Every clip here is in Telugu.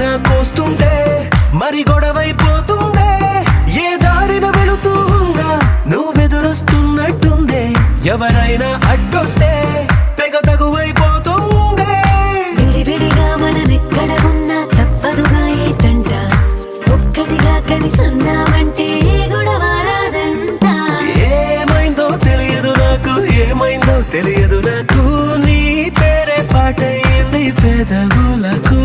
పైన కోస్తుంటే మరి గొడవైపోతుందే ఏ దారిన వెళుతూ ఉందా నువ్వెదురొస్తున్నట్టుందే. ఎవరైనా అడ్డొస్తే తెగ తగువైపోతుందే విడివిడిగా మనమెక్కడ ఉన్నా తప్పదుగా ఏ తంట ఒక్కటిగా కలిసి ఉన్నామంటే గొడవ రాదంట. ఏమైందో తెలియదు నాకు ఏమైందో తెలియదు నాకు. నీ పేరే పాటైంది పెదవులకు.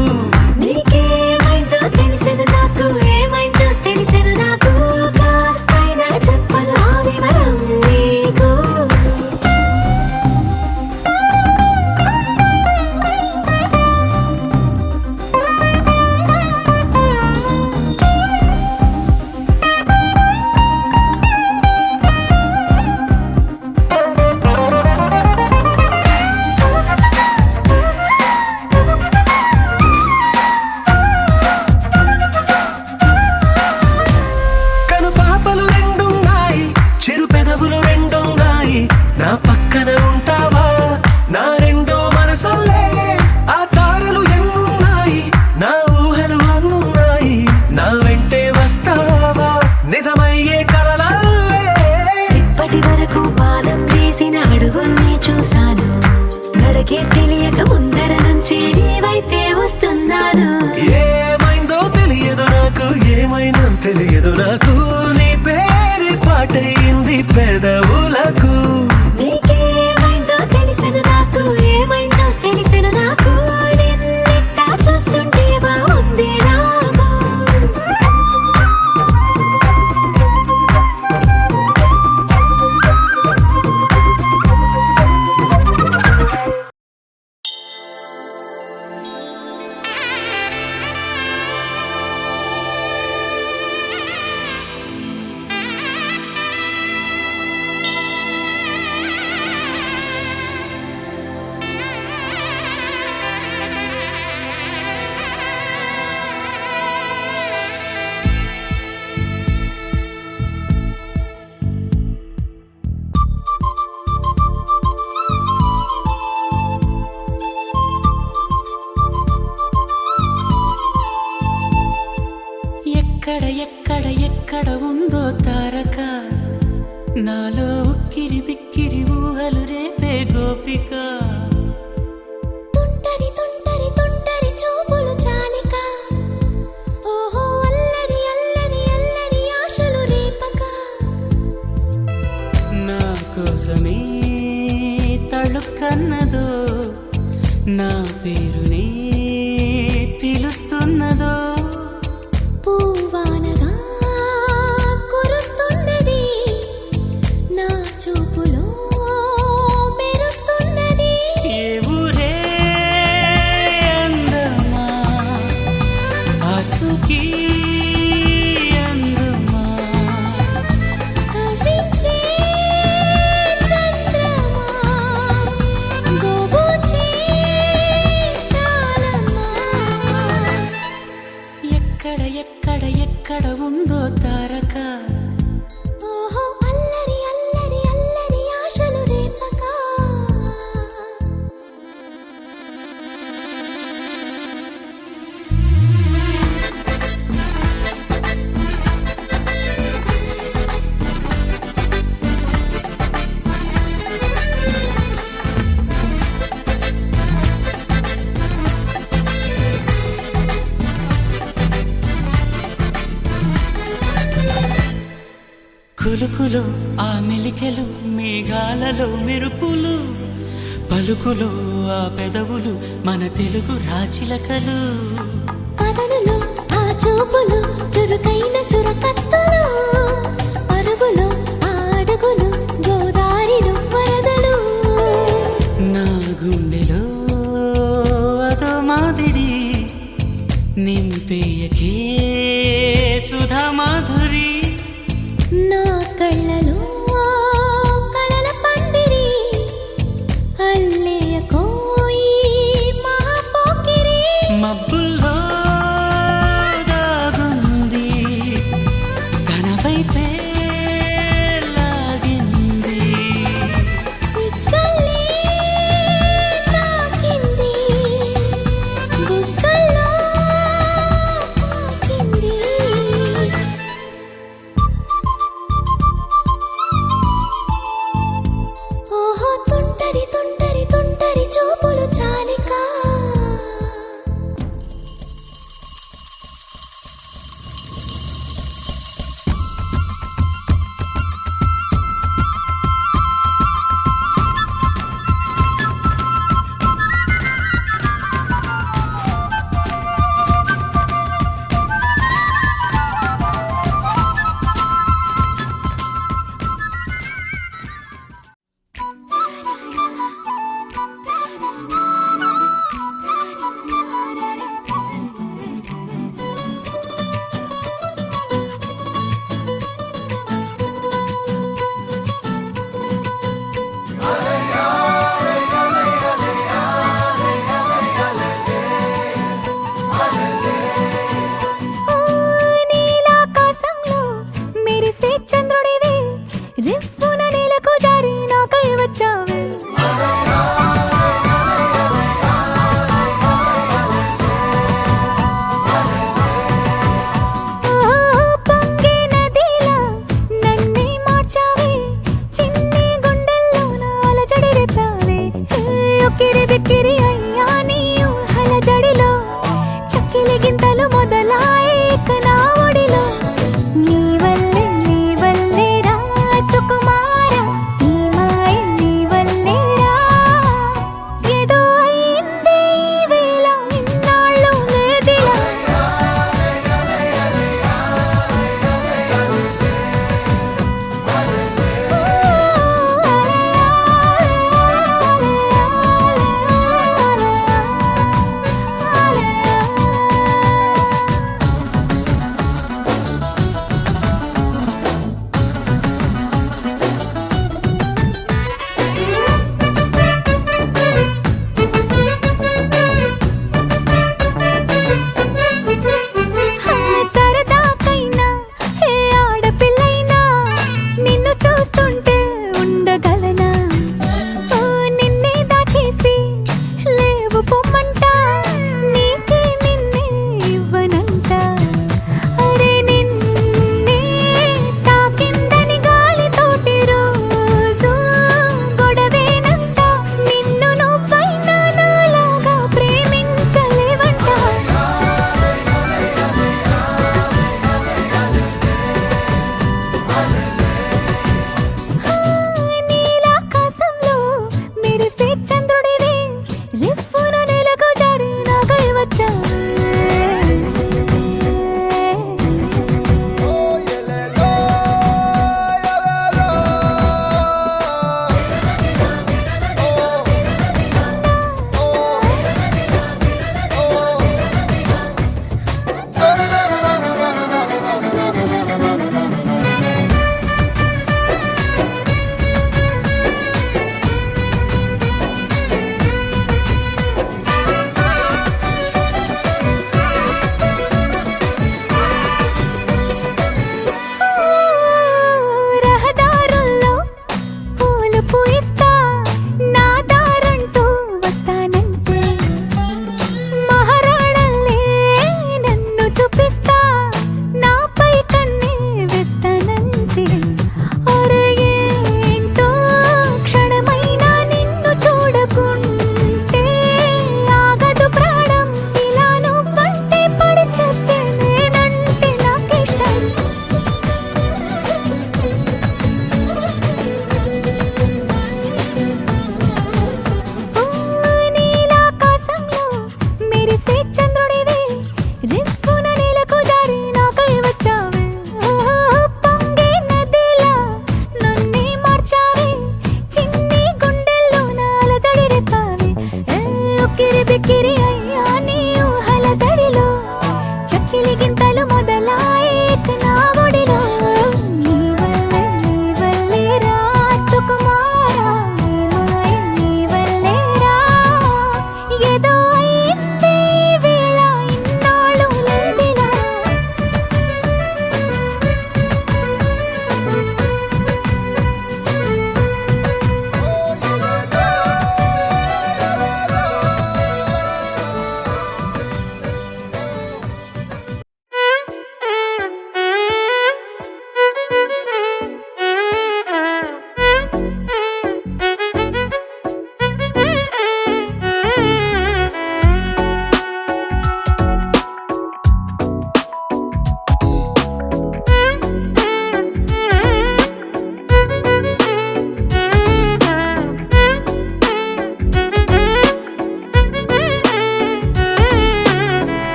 ficar. φροντό ταρακά చిలుకులు ఆ పెదవులు మన తెలుగు రాచిలకలు. కథనులు ఆ చూపులు చురుకైన చురకత్తలు. పరుగులు ఆ అడుగులు గోదారిలు వరదలు. నా గుండెలో అదో మాదిరి నింపేయకే సుధా మాధురి. నా కళ్ళలో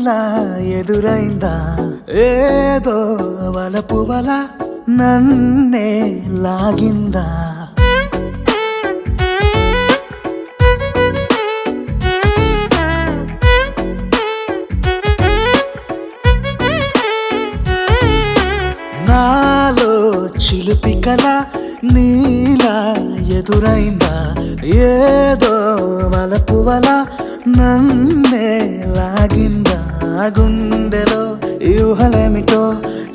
ఇలా ఎదురైందా? ఏదో వలపు వల నన్నే లాగిందా? నాలో చిలిపి కల నీలా ఎదురైందా? ఏదో వలపు వల నన్నే లాగిందా? గుండెలో యూహలేమిటో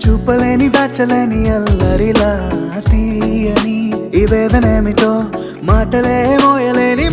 చూపలేని దాచలేని అల్లరిలా తీయని ఈ వేదనేమిటో మాటలే మోయలేని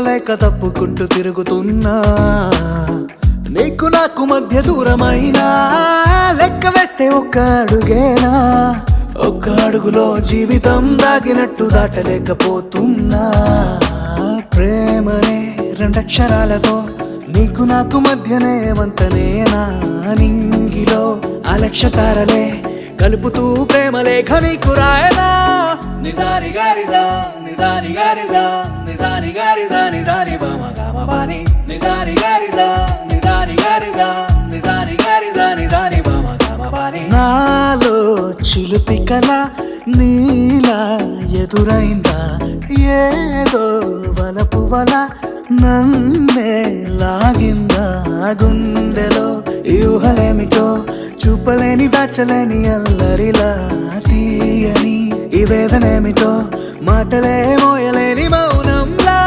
చెప్పలేక తప్పుకుంటూ తిరుగుతున్నా. నీకు నాకు మధ్య దూరమైనా? లెక్క వేస్తే ఒక్క అడుగేనా? ఒక్క అడుగులో జీవితం దాగినట్టు దాటలేకపోతున్నా. ప్రేమనే రెండక్షరాలతో నీకు నాకు మధ్యనే వంతనేనా? నింగిలో అలక్ష తారలే కలుపుతూ ప్రేమ లేఖ నీకు రాయదా నిజాని గారిదా నిజాని గారిదా నిజాని గారిదా నిజాని బామ గామ బాని నిజాని గారిదా నిజాని గారిదా నిజాని గారిదా నిజాని బామ గామ బాని నాలో చిలిపి కల నీలా ఎదురైందా ఏదో వలపు వల నన్నే లాగిందా గుండెలో యూహలేమిటో చూపలేని దాచలేని అల్లరిలా తీయని ఈ వేదనేమిటో మాటలే మోయలేని మౌనంలా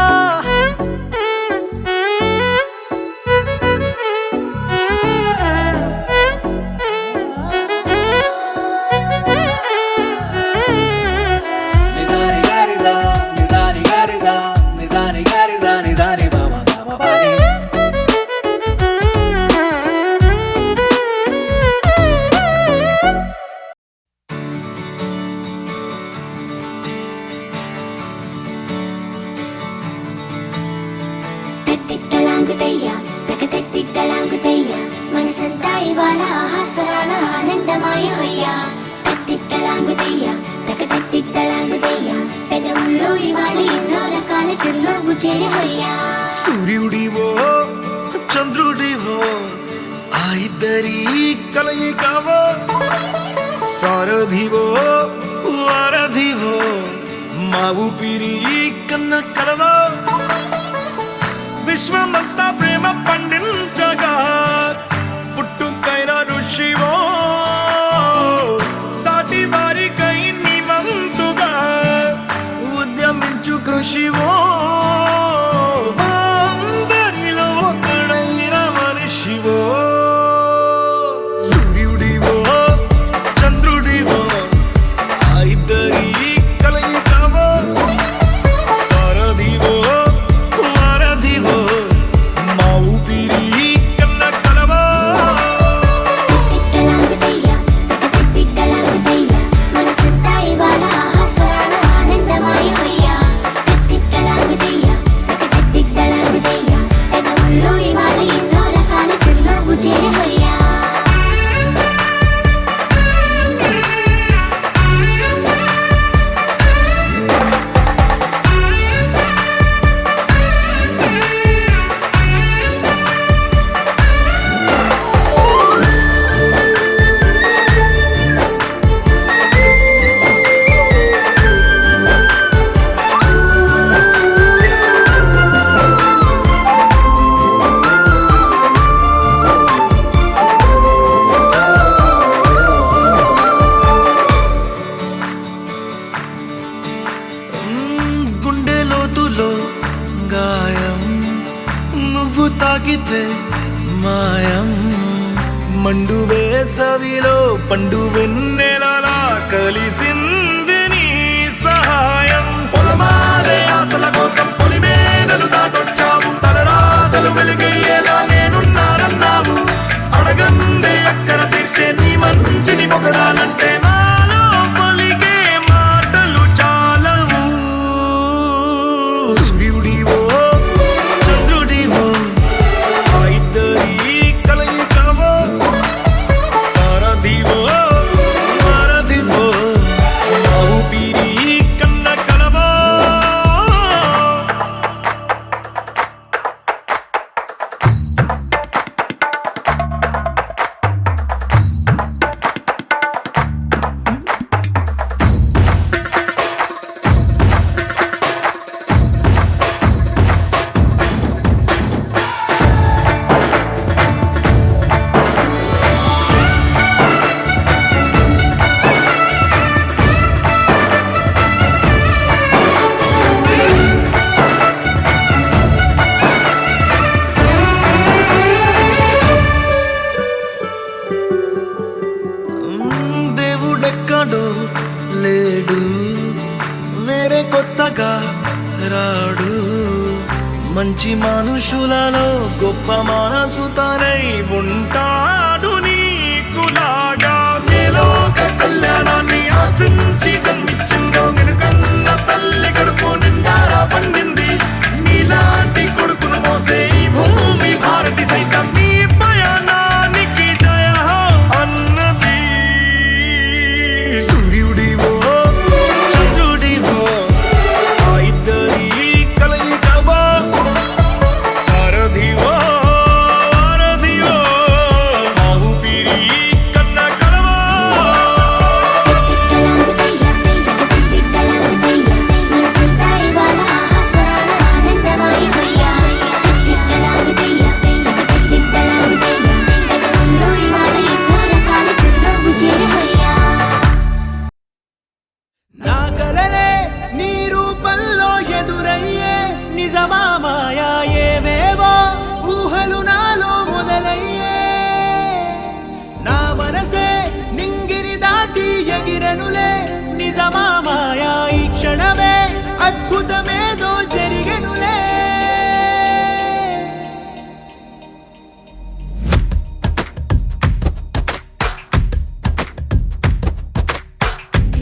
ఈ కన్న కలవా? విశ్వమంతా ప్రేమ పండించగా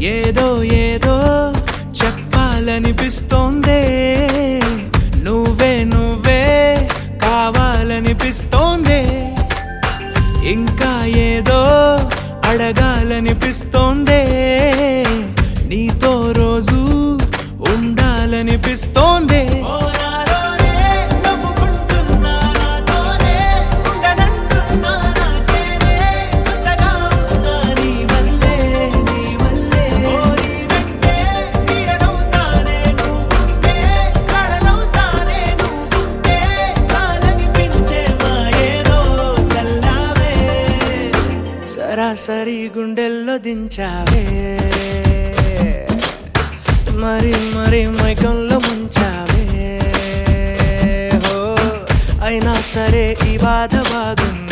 ఏదో ఏదో చెప్పాలనిపిస్తోందే. నువ్వే నువ్వే కావాలనిపిస్తోందే. ఇంకా ఏదో అడగాలనిపిస్తోంది. పెంచావే మరి మరి మైకంలో ముంచావే. హో అయినా సరే ఈ బాధ బాగుంది.